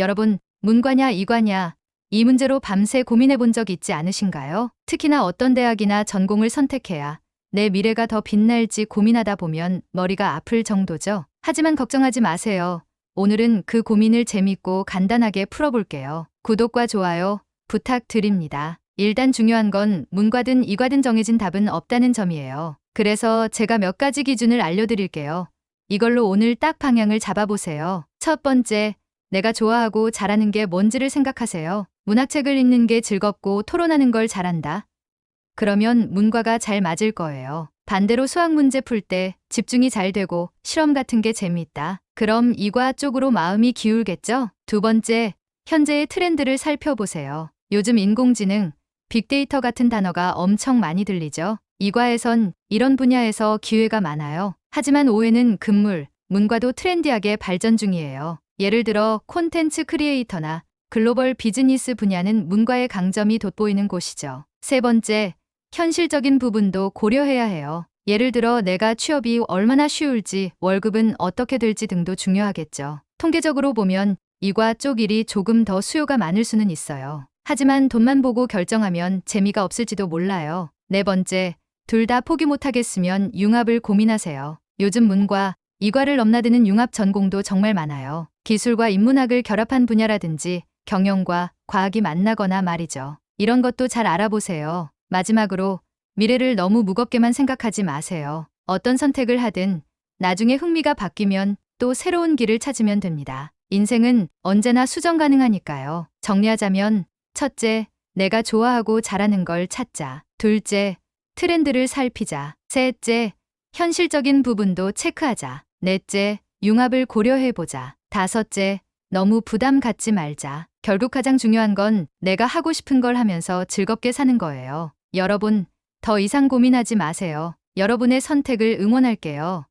여러분, 문과냐 이과냐 이 문제로 밤새 고민해 본 적 있지 않으신가요? 특히나 어떤 대학이나 전공을 선택해야 내 미래가 더 빛날지 고민하다 보면 머리가 아플 정도죠. 하지만 걱정하지 마세요. 오늘은 그 고민을 재밌고 간단하게 풀어볼게요. 구독과 좋아요 부탁드립니다. 일단 중요한 건 문과든 이과든 정해진 답은 없다는 점이에요. 그래서 제가 몇 가지 기준을 알려드릴게요. 이걸로 오늘 딱 방향을 잡아보세요. 첫 번째, 내가 좋아하고 잘하는 게 뭔지를 생각하세요. 문학책을 읽는 게 즐겁고 토론하는 걸 잘한다. 그러면 문과가 잘 맞을 거예요. 반대로 수학 문제 풀 때 집중이 잘 되고 실험 같은 게 재미있다. 그럼 이과 쪽으로 마음이 기울겠죠? 두 번째, 현재의 트렌드를 살펴보세요. 요즘 인공지능, 빅데이터 같은 단어가 엄청 많이 들리죠? 이과에선 이런 분야에서 기회가 많아요. 하지만 오해는 금물, 문과도 트렌디하게 발전 중이에요. 예를 들어 콘텐츠 크리에이터나 글로벌 비즈니스 분야는 문과의 강점이 돋보이는 곳이죠. 세 번째, 현실적인 부분도 고려해야 해요. 예를 들어 내가 취업이 얼마나 쉬울지, 월급은 어떻게 될지 등도 중요하겠죠. 통계적으로 보면 이과 쪽 일이 조금 더 수요가 많을 수는 있어요. 하지만 돈만 보고 결정하면 재미가 없을지도 몰라요. 네 번째, 둘 다 포기 못하겠으면 융합을 고민하세요. 요즘 문과, 이과를 넘나드는 융합 전공도 정말 많아요. 기술과 인문학을 결합한 분야라든지 경영과 과학이 만나거나 말이죠. 이런 것도 잘 알아보세요. 마지막으로 미래를 너무 무겁게만 생각하지 마세요. 어떤 선택을 하든 나중에 흥미가 바뀌면 또 새로운 길을 찾으면 됩니다. 인생은 언제나 수정 가능하니까요. 정리하자면 첫째, 내가 좋아하고 잘하는 걸 찾자. 둘째, 트렌드를 살피자. 셋째, 현실적인 부분도 체크하자. 넷째, 융합을 고려해보자. 다섯째, 너무 부담 갖지 말자. 결국 가장 중요한 건 내가 하고 싶은 걸 하면서 즐겁게 사는 거예요. 여러분, 더 이상 고민하지 마세요. 여러분의 선택을 응원할게요.